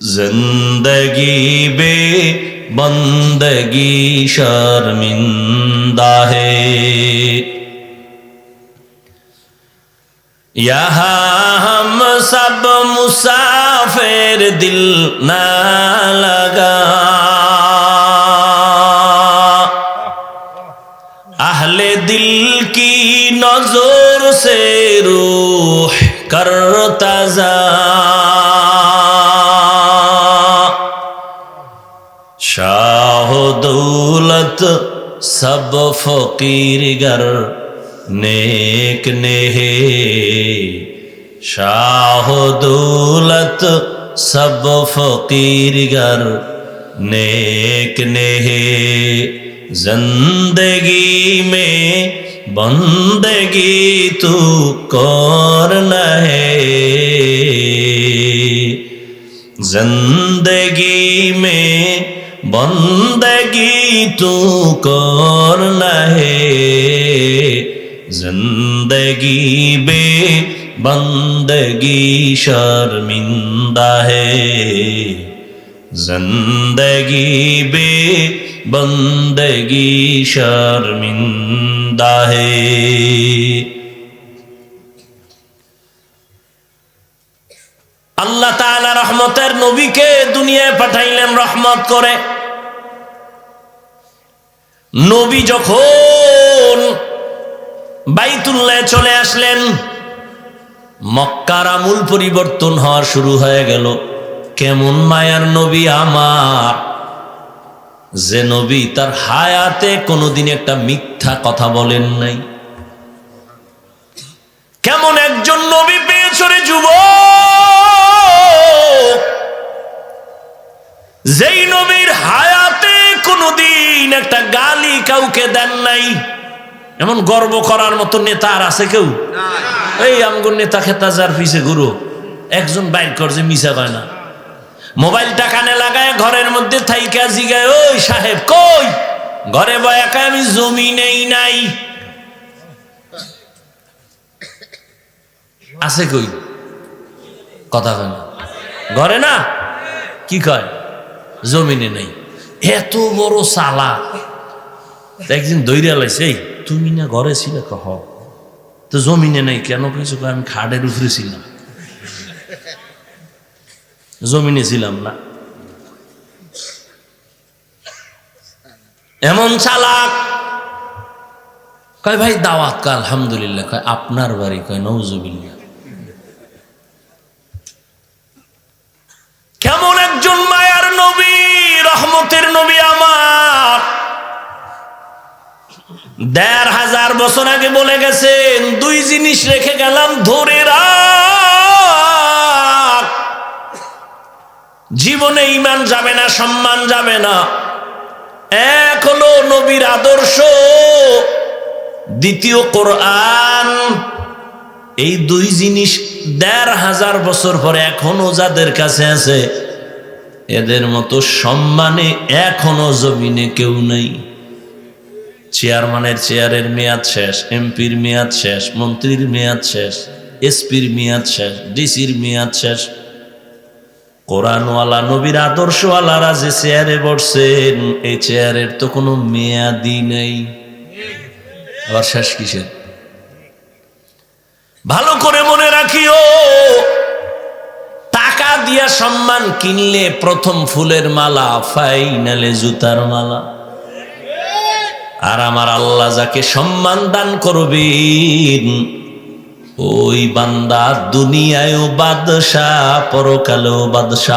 زندگی بے بندگی شرمندہ ہے یہاں ہم سب مسافر دل نہ لگا اہل دل کی نظر سے روح کر تازہ सब फकीर गर नेक नेहे शाह दौलत सब फकीर गर नेक नेहे जिंदगी में बंदगी तू कौन है जिंदगी में बंदगी तू कौन है जिंदगी बे बंदगी शर्मिंदा है जिंदगी बे बंदगी शर्मिंदा है আল্লাহ তাআলা রহমতের নবীকে দুনিয়ায় পাঠাইলেন রহমত করে নবী যখন বাইতুল্লাহ চলে আসলেন, মক্কার আমূল পরিবর্তন হওয়া শুরু হয়ে গেল। কেমন মায়ার নবী আমার। যে নবী তার হায়াতে কোনোদিন একটা মিথ্যা কথা বলেন নাই। কেমন একজন নবী পেয়েছ রে যুবক। যেই নবীর হায়াতে কোনোদিন একটা গালি কাউকে দেন নাই। এমন গর্ব করার মতো নেতা আর আছে কেউ? এই আমগুর নেতা খেতা যার পিছে গুরু একজন বাইর করছে মিশা কয় না। মোবাইলটা কানে লাগায় ঘরের মধ্যে থাইকা জিগায় ওই সাহেব কই? ঘরে বয়াকা আমি জমি নেই নাই। আছে কই? কথা কয় না। ঘরে না? কি কয়? জমিনে নেই। এত বড় সালা। একদিন দৈরা লাইছে তুমি না ঘরে ছিলে? কহ, তো জমিনে নাই কেন? কিছু আমি খাটের উপরে ছিলাম। জমিনে ছিলাম না। এমন চালাক? কয়, ভাই, দাওয়াত আলহামদুলিল্লাহ। কয়, আপনার বাড়ি। কয় নৌজুবিল্লা দেড় হাজার বছর আগে বলে গেছেন, দুই জিনিস রেখে গেলাম, ধরে রাখ। জীবনে ইমান যাবে না, সম্মান যাবে না। এক হলো নবীর আদর্শ, দ্বিতীয় কোরআন। এই দুই জিনিস দেড় হাজার বছর পরে এখনও যাদের কাছে আছে, এদের মতো সম্মানে এখনও জমিনে কেউ নেই। চেয়ারম্যানের চেয়ারের মেয়াদ শেষ এমপির মেয়াদ শেষ, মন্ত্রীর মেয়াদ শেষ এসপির মেয়াদ শেষ ডিসির মেয়াদ শেষ। কোরআনওয়ালা, নবীর আদর্শওয়ালারা যে চেয়ারে বসছেন, এই চেয়ারের তো কোনো মেয়াদি নেই। আবার শেষ কিসের? ভালো করে মনে রাখিও, টাকা দিয়া সম্মান কিনলে প্রথম ফুলের মালা ফাইনালে জুতার মালা। আর আমার আল্লাহ যাকে সম্মান দান করবেন, ওই বান্দা দুনিয়ায়ও বাদশাহ, পরকালেও বাদশাহ।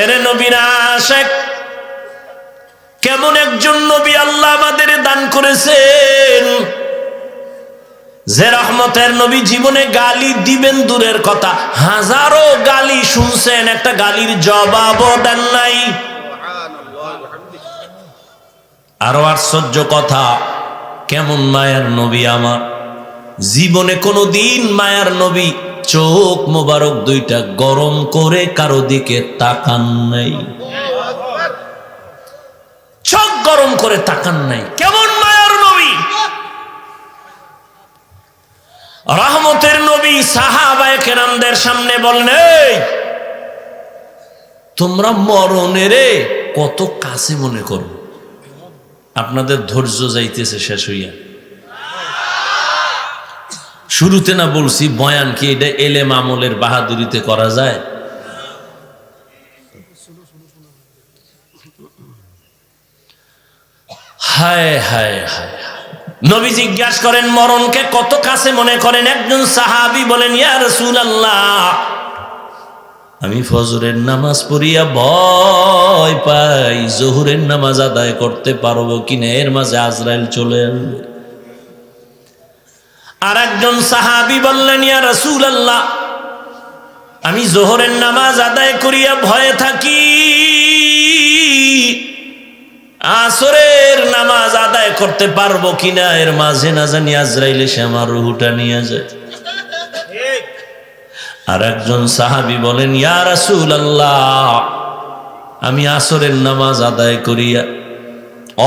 এরে নবীনা শেখ কেমন একজন নবী আল্লাহ আমাদের দান করেছেন? যে রহমতের নবী জীবনে গালি দিবেন দূরের কথা, হাজারো গালি শুনছেন, একটা গালির জবাবও দেন নাই। আরও আশ্চর্য কথা, কেমন মায়ার নবী আমার। জীবনে কোনো দিন মায়ার নবী চোখ মোবারক দুইটা গরম করে কারও দিকে তাকান নাই। চোখ গরম করে তাকান নাই। কেমন রহমতের নবী সাহাবায়ে কেরামদের সামনে বলেন তোমরা মরণেরে কত কাছে মনে করো? আপনাদের ধৈর্য যাইতেছে শেষ হইয়া। শুরুতে না বলছি, বয়ান কি এটা এলে মামলের বাহাদুরিতে করা যায়? হায় হায় হায়। নবী জিজ্ঞাসা করেন, মরণকে কত কাছে মনে করেন? একজন সাহাবি বলেন, ইয়া রাসূলুল্লাহ, আমি ফজরের নামাজ পড়িয়া ভয় পাই, জহুরের নামাজ আদায় করতে পারব কিনা? এর মাঝে আজরাইল চলে আর একজন সাহাবি বললেন, ইয়া রাসূল আল্লাহ আমি জোহরের নামাজ আদায় করিয়া ভয়ে থাকি। আসরের নামাজ আদায় করতে পারব কিনা? এর মাঝে না জানি আজরাইল এসে আমার রুহুটা নিয়ে যায়। আর একজন সাহাবি বলেন আল্লাহ আমি আসরের নামাজ আদায় করিয়া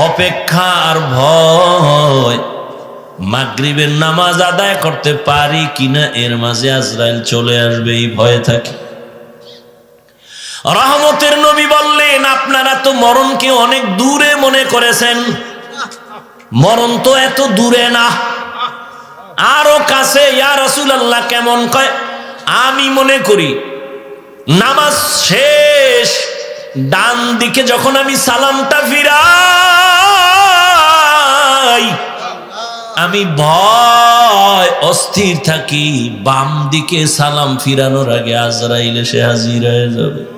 অপেক্ষা আর ভয়, মাগরিবের নামাজ আদায় করতে পারি কিনা? এর মাঝে আজরাইল চলে আসবে, এই ভয়ে থাকি। রহমতের নবী বললেন, আপনারা তো মরণকে অনেক দূরে মনে করেছেন। মরণ তো এত দূরে না। আরও কাছে, ইয়া রাসূলুল্লাহ, কেমন কয়, আমি মনে করি, নামাজ শেষ, ডান দিকে যখন আমি সালামটা ফিরাই, আমি ভয়, অস্থির থাকি, বাম দিকে সালাম ফিরানোর আগে আজরাইল এসে হাজির হয়ে যাবে।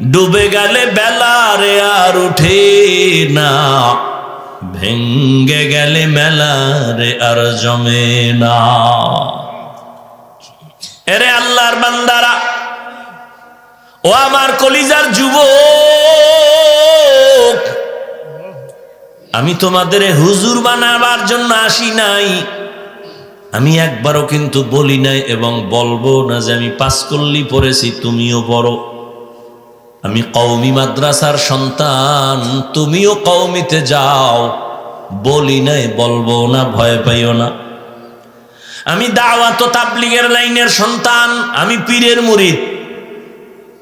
ডুবে গেলে বেলা রে আর উঠে না। ভেঙ্গে গেলে মেলা রে আর জমে না। এরে আল্লাহর বান্দারা, ও আমার কলিজার যুবক, আমি তোমাদের হুজুর বানাবার জন্য আসি নাই। আমি একবারও কিন্তু বলি নাই এবং বলব না যে আমি পাঁচকল্লি পড়েছি, তুমিও পড়ো। আমি কৌমি মাদ্রাসার সন্তান, তুমিও কৌমিতে যাও। বলি নাই, বলব না, ভয় পাইও না। আমি দাওয়াত তাবলিগের লাইনের সন্তান, আমি পীরের মুরিদ।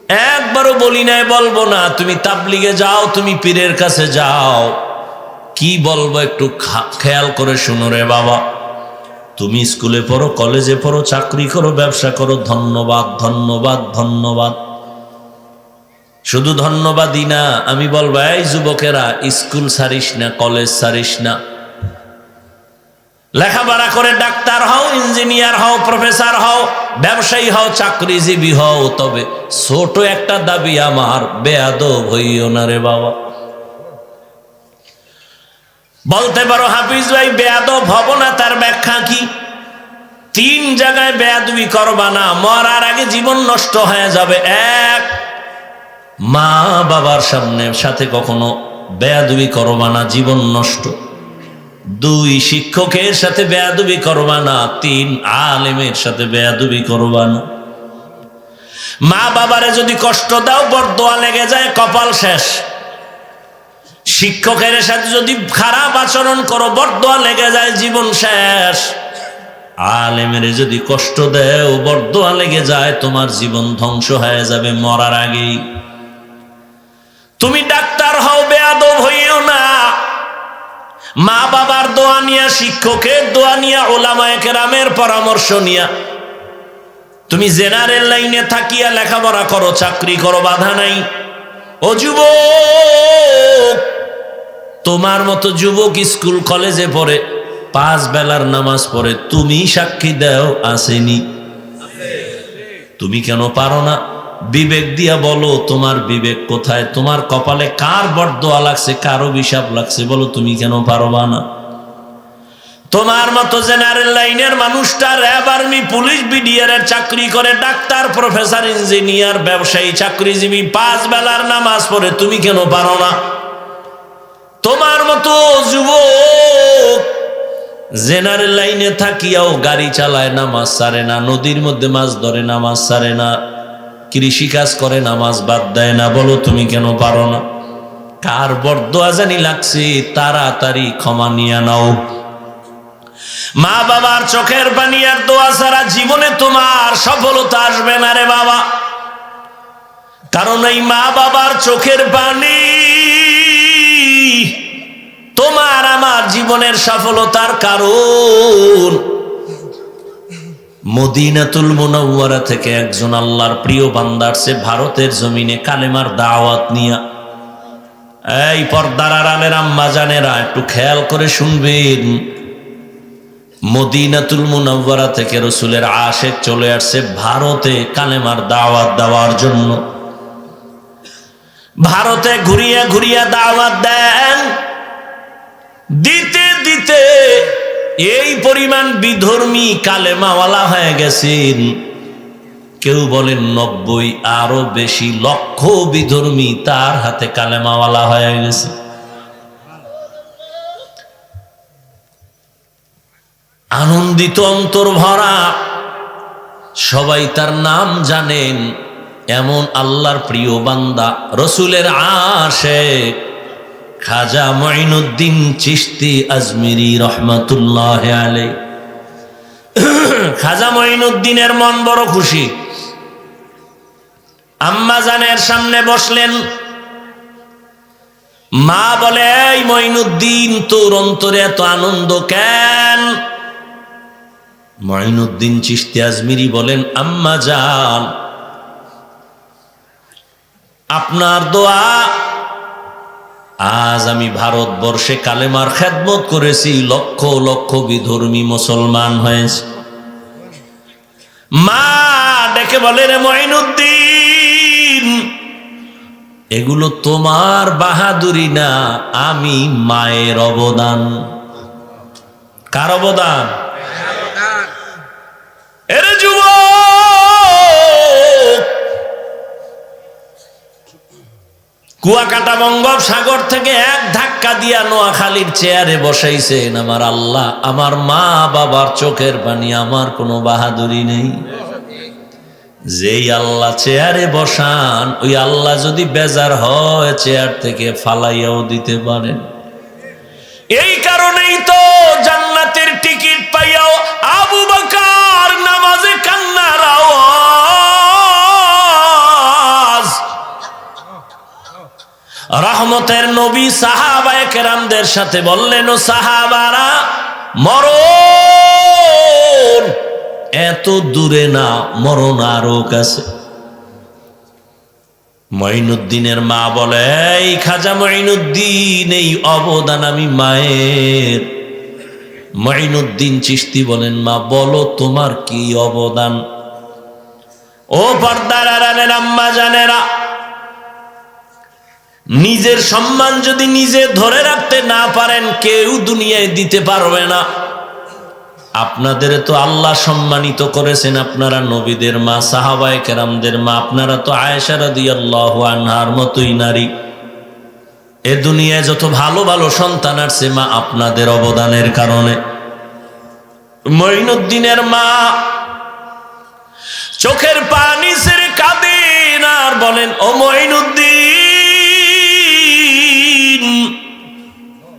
একবারও বলি নাই, বলব না, তুমি তাবলিগে যাও, তুমি পীরের কাছে যাও। কি বলব একটু খেয়াল করে শুনো রে বাবা। তুমি স্কুলে পড়ো, কলেজে পড়ো, চাকরি করো, ব্যবসা করো, ধন্যবাদ ধন্যবাদ ধন্যবাদ। শুধু ধন্যবাদই না, আমি বলব, এই যুবকেরা, স্কুল সারিস না, কলেজ সারিস না। লেখাপড়া করে ডাক্তার হও, ইঞ্জিনিয়ার হও, প্রফেসর হও, ব্যবসায়ী হও, চাকরিজীবী হও, তবে ছোট একটা দাবি আমার, বেয়াদব হইও না রে বাবা। বলতে পারো, হাফিজ ভাই, বেয়াদব হব না, তার ব্যাখ্যা কি? তিন জায়গায় বেয়াদবি করবা না, মরার আগে জীবন নষ্ট হয়ে যাবে, এক মা বাবার সামনে সাথে কখনো বেয়াদুবি করবা না, জীবন নষ্ট। দুই শিক্ষকের সাথে বেয়াদুবি করবা না, তিন আলেমের সাথে বেয়াদুবি করবা না। মা বাবারে যদি কষ্ট দাও, বরদোয়া লেগে যায়, কপাল শেষ। শিক্ষকের সাথে যদি খারাপ আচরণ করো, বরদোয়া লেগে যায়, জীবন শেষ। আলেমের যদি কষ্ট দেও, বরদোয়া লেগে যায়, তোমার জীবন ধ্বংস হয়ে যাবে মরার আগেই। তুমি ডাক্তার হও, বেয়াদব হইও না। মা বাবার দোয়া নিয়া, শিক্ষকের দোয়া নিয়া ওলামায় পরামর্শ নিয়া। তুমি জেনারেল লাইনে থাকিয়া লেখাপড়া করো, চাকরি করো, বাধা নাই। ও যুবক, তোমার মতো যুবক স্কুল কলেজে পড়ে, পাঁচ বেলার নামাজ পড়ে, তুমি সাক্ষী দেও, আসেনি। তুমি কেন পারো না? বিবেক দিয়া বলো, তোমার বিবেক কোথায়? তোমার কপালে কার বরদোয়া লাগছে, কার অভিশাপ লাগছে? বলো, তুমি কেন পারবা না? তোমার মতো জেনারেল লাইনের মানুষটা র্যাব আর্মি, পুলিশ, বিডিআর এর চাকরি করে, ডাক্তার, প্রফেসর, ইঞ্জিনিয়ার, ব্যবসায়ী, চাকরিজীবী, পাঁচ বেলার নামাজ পড়ে, তুমি কেন পারো না? তোমার মতো যুবক জেনারেল লাইনে থাকিয়াও গাড়ি চালায়, নামাজ সারে না, নদীর মধ্যে মাছ ধরে, নামাজ সারে না। কৃষি কাজ করে, নামাজ বাদ দেয় না। বলো, তুমি কেন পারো না? কার বরদোয়া জানি লাগছে, তাড়াতাড়ি ক্ষমা নিয়ে নাও। মা বাবার চোখের পানি আর দোয়া ছাড়া জীবনে তোমার সফলতা আসবে না রে বাবা। কারণ এই মা বাবার চোখের পানি তোমার আমার জীবনের সফলতার কারণ। মদিনাতুল মুনাওয়ারা থেকে একজন আল্লাহর প্রিয় বান্দার সে ভারতের জমিনে কালেমার দাওয়াত নিয়া। এই পর্দার আড়ালের আম্মা জানেরা, একটু খেয়াল করে শুনবেন। মদিনাতুল মুনাওয়ারা থেকে রসুলের আশেক চলে আসছে ভারতে কালেমার দাওয়াত দেওয়ার জন্য। ভারতে ঘুরিয়া ঘুরিয়া দাওয়াত দেন। দিতে দিতে এই পরিমাণ বিধর্মী কালেমাওয়ালা হয়ে গেছেন। কেউ বলেন নব্বই আরও বেশি লক্ষ বিধর্মী তার হাতে কালেমাওয়ালা হয়ে গেছে। আনন্দিত অন্তর ভরা সবাই তার নাম জানেন। এমন আল্লাহর প্রিয় বান্দা, রসুলের আশেক। খাজা মঈনুদ্দিন চিস্তি আজমিরি রহমতুল্লাহ আলে খাজা মঈনুদ্দিনের মন বড় খুশি। আম্মা জানের সামনে বসলেন। মা বলে, এই মঈনুদ্দিন, তোর অন্তরে এত আনন্দ কেন? মঈনুদ্দিন চিস্তি আজমিরি বলেন, আম্মা যান আপনার দোয়া আজ আমি ভারতবর্ষে কালেমার খেদমত করেছি, লক্ষ লক্ষ বিধর্মী মুসলমান হয়েছে। মা ডেকে বলে রে এগুলো তোমার বাহাদুরি না, আমি মায়ের অবদান। কার অবদান? কুয়াকাটা বঙ্গোপসাগর থেকে এক ধাক্কা দিয়া নোয়াখালীর চেয়ারে বসাইছেন আমার আল্লাহ। আমার মা বাবার চোখের পানি, আমার কোনো বাহাদুরি নেই। যেই আল্লাহ চেয়ারে বসান, ওই আল্লাহ যদি বেজার হয়, চেয়ার থেকে ফালাইয়াও দিতে পারেন। এই কারণেই তো জান্নাতের টিকিট পাইয়াও আবু বকর রহমতের নবী সাহাবায়ে কেরামদের সাথে বললেন, ও সাহাবারা, মরণ! এত দূরে না মরণ আরও কাছে মঈনুদ্দিনের মা বলে, এই খাজা মঈনুদ্দিন, এই অবদান আমি মায়ের। মঈনুদ্দিন চিস্তি বলেন, মা, বলো তোমার কি অবদান? ও পর্দার আম্মা জানেরা নিজের সম্মান যদি নিজে ধরে রাখতে না পারেন, কেউ দুনিয়ায় দিতে পারবে না। আপনাদের তো আল্লাহ সম্মানিত করেছেন, আপনারা নবীদের মা, সাহাবায় কেরামদের মা, আপনারা তো আয়েশারা দিয়াল্লাহ আনহার মতোই নারী। এ দুনিয়ায় যত ভালো ভালো সন্তান আসছে মা, আপনাদের অবদানের কারণে। মঈনুদ্দিনের মা চোখের পানি সেরে কাঁদেন আর বলেন, ও মঈনুদ্দিন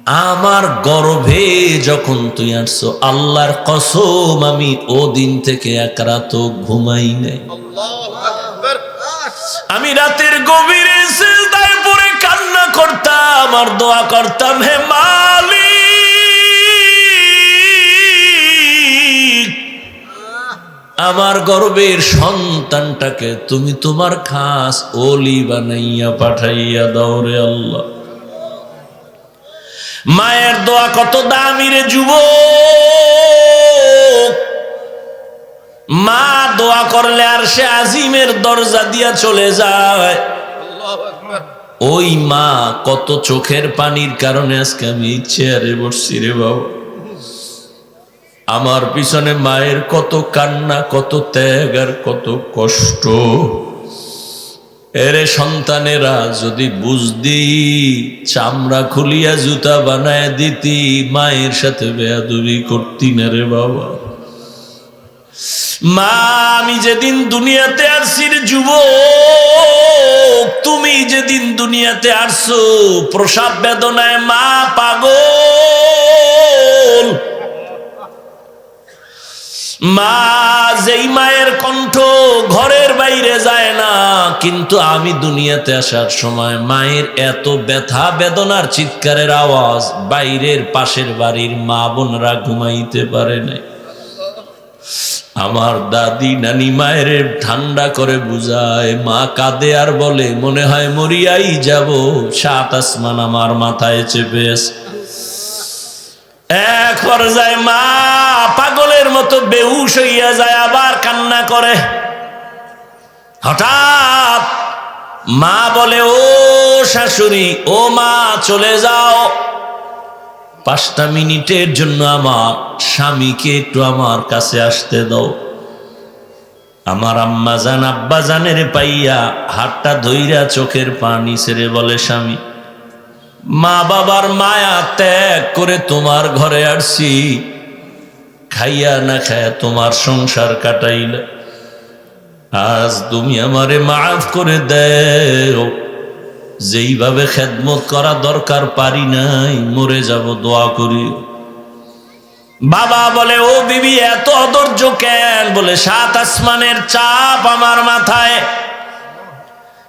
আমার গর্ভে যখন তুই আসছো, আল্লাহর কসম, আমি ও দিন থেকে এক রাত ঘুমাই নাই। আমি রাতের গভীরে কান্না করতাম আর দোয়া করতাম, হে মালিক, আমার গর্বের সন্তানটাকে তুমি তোমার খাস ওলি বানাইয়া পাঠাইয়া দাও রে আল্লাহ। মায়ের দোয়া কত দামি রে যুব মা দোয়া করলে আর সে আজিমের দরজা দিয়া চলে যায়। ওই মা কত চোখের পানির কারণে আজকে আমি চেয়ারে বসছি রে বাবা। আমার পিছনে মায়ের কত কান্না, কত ত্যাগ আর কত কষ্ট। এরে সন্তানেরা, যদি বুঝদি চামড়া খুলিয়া জুতা বানায় দিতি, মায়ের সাথে বেয়াদুবি করতি না রে বাবা। মা, আমি যেদিন দুনিয়াতে আসছি রে যুব তুমি যেদিন দুনিয়াতে আসছো প্রসাব বেদনায় মা পাগল। মা যেই মায়ের কণ্ঠ ঘরের বাইরে যায় না, কিন্তু আমি দুনিয়াতে আসার সময় মায়ের এত ব্যথা বেদনার চিৎকারের আওয়াজ বাইরের পাশের বাড়ির মা বোনরা ঘুমাইতে পারে নাই। আমার দাদি নানি মায়ের ঠান্ডা করে বুঝায়, মা কাঁদে আর বলে, মনে হয় মরিয়াই যাব, সাত আসমান আমার মাথায় চেপে আছে। এক পর্যায়ে মা পাগলের মতো বেহুশ হইয়া যায়, আবার কান্না করে। হঠাৎ মা বলে, ও শাশুড়ি, ও মা, চলে যাও। পাঁচটা মিনিটের জন্য আমার স্বামীকে একটু আমার কাছে আসতে দাও। আমার আম্মা জান, আব্বা জানের পাইয়া হাতটা ধইরা চোখের পানি ছেড়ে বলে, স্বামী মা বাবার মায়া ত্যাগ করে তোমার ঘরে আসছি। খাইয়া না খায়া তোমার সংসার কাটাইলে। আজ তুমি আমারে মাফ করে দেও। যেইভাবে খেদমত করা দরকার পারি নাই, মরে যাব, দোয়া করি। বাবা বলে, ও বিবি, এত অধৈর্য কেন? বলে, সাত আসমানের চাপ আমার মাথায়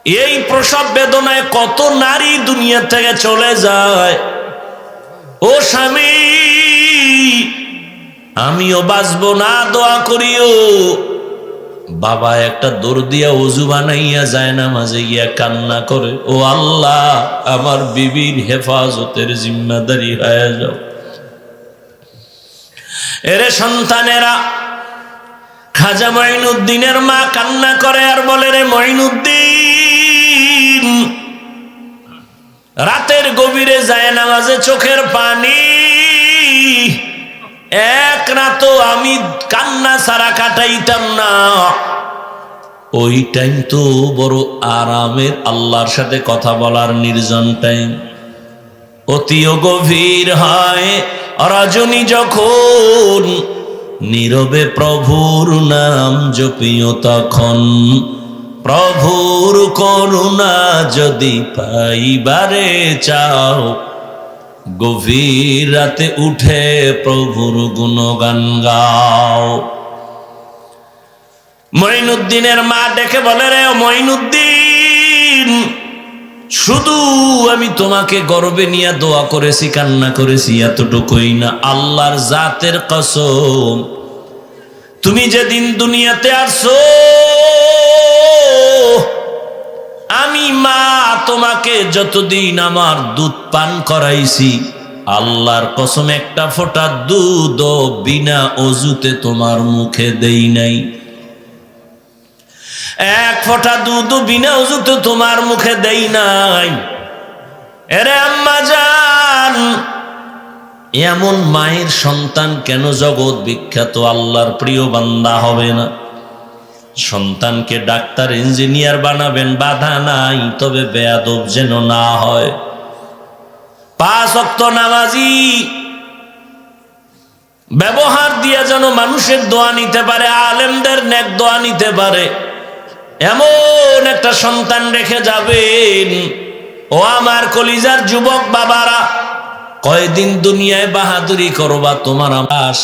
এই প্রসব বেদনায় কত নারী দুনিয়া থেকে চলে যায়। ও স্বামী, আমিও বাঁচবো না, দোয়া করিও। বাবা একটা দৌড় দিয়া অজু বানাইয়া যায় না মাঝে গিয়া কান্না করে, ও আল্লাহ, আমার বিবির হেফাজতের জিম্মাদারি হয়ে যাও। এরে সন্তানেরা, খাজা মঈনুদ্দিনের মা কান্না করে আর বলে, রে মঈনুদ্দিন রাতের গভীরে যায় নামাজে চোখের পানি। এক রাত আমি কান্না সারা কাটাইতাম না। ওই টাইম তো বড় আরামের আল্লাহর সাথে কথা বলার নির্জন টাইম। অতিও গভীর হয় রজনী যখন। নীরবে প্রভুর নাম জপিও তখন। প্রভুর করুণা যদি পাইবারে চাও, গভীর রাতে উঠে প্রভুর গুণগান গাও। মঈনুদ্দিনের মা ডেকে বলে, রে মঈনুদ্দিন, শুধু আমি তোমাকে গর্বে নিয়ে দোয়া করেছি, কান্না করেছি, এতটুকুই না। আল্লাহর জাতের কসম তুমি যেদিন দুনিয়াতে আসো, আমি মা তোমাকে যতদিন আমার দুধ পান করাইছি, আল্লাহর কসম একটা ফোঁটা দুধ বিনা অজুতে তোমার মুখে দেই নাই। এক ফোঁটা দুধ বিনা অজুতে তোমার মুখে দেই নাই। এরে আম্মা জান এমন মায়ের সন্তান কেন জগৎ বিখ্যাত? আল্লাহর প্রিয় বান্দা হবে না। সন্তানকে ডাক্তার, ইঞ্জিনিয়ার বানাবেন, বাধা নাই, তবে বেয়াদব যেন না হয়। পাঁচ অক্ত ব্যবহার দিয়ে যেন মানুষের দোয়া নিতে পারে, আলেমদের নেক দোয়া নিতে পারে। এমন একটা সন্তান রেখে যাবেন। ও আমার কলিজার যুবক বাবারা কয়দিন দুনিয়ায় বাহাদুরি করবা তোমার আবাস?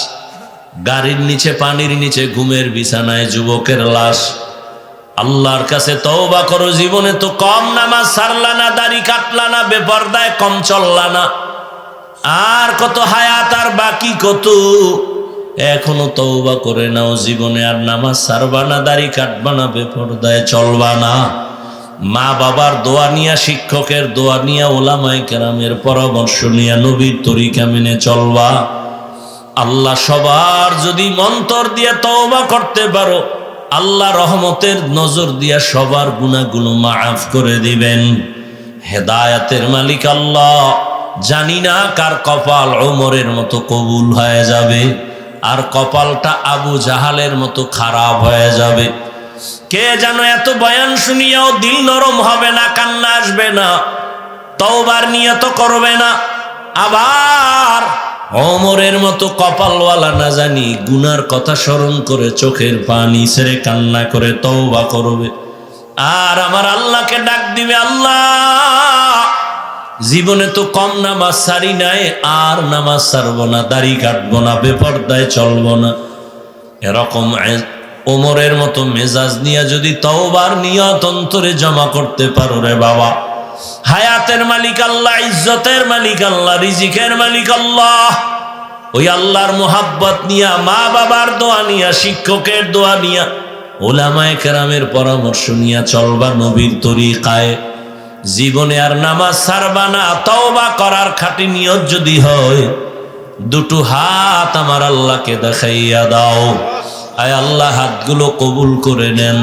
গাড়ির নিচে, পানির নিচে, ঘুমের বিছানায় যুবকের লাশ। আল্লাহর কাছে তওবা করো, জীবনে তো কম নামাজ সারলা না, দাড়ি কাটলা না, বেপর্দায় কম চললা না। আর কত হায়াত, আর বাকি কত? এখনও তওবা করে নাও, জীবনে আর নামাজ সারবা না, দাড়ি কাটবা না, বেপরদায় চলবা না। মা বাবার দোয়া নিয়া, শিক্ষকের দোয়া নিয়া ওলামাই কেরামের পরামর্শ নিয়া নবীর তরিকা মেনে চলবা। আল্লাহ সবার যদি মন্তর দিয়ে তওবা করতে পারো, আল্লাহ রহমতের নজর দিয়া সবার গুণাগুলো মাফ করে দিবেন। হেদায়াতের মালিক আল্লাহ, জানি না কার কপাল ওমরের মতো কবুল হয়ে যাবে, আর কপালটা আবু জাহালের মতো খারাপ হয়ে যাবে। কে যেন এত বয়ান শুনিয়াও দিল নরম হবে না, কান্না আসবে না, তওবার নিয়ত করবে না। আবার অমরের মতো কপালওয়ালা না জানি গুনার কথা স্মরণ করে চোখের পানি ছেড়ে কান্না করে তওবা করবে। আর আমার আল্লাহকে ডাক দিবে, আল্লাহ, জীবনে তো কম নামাজ সারি নাই, আর নামাজ সারবো না, দাড়ি কাটবো না, বেপর্দায় চলবো না। এরকম ওমরের মতো মেজাজ নিয়ে যদি তওবার নিয়ত অন্তরে জমা করতে পারো রে বাবা। হায়াতের মালিক আল্লাহ, ইজ্জতের মালিক আল্লাহ, রিজিকের মালিক আল্লাহ। ওই আল্লাহর মোহাব্বত নিয়া মা বাবার দোয়া নিয়া, শিক্ষকের দোয়া নিয়া, ওলামায় কেরামের পরামর্শ নিয়া চলবা নবীর তরিকায়। জীবনে আর নামাজ সারবা না, তওবা করার খাঁটি নিয়ত যদি হয়, দুটো হাত আমার আল্লাহকে দেখাইয়া দাও। আয় আল্লাহ হাতগুলো কবুল করে নেন।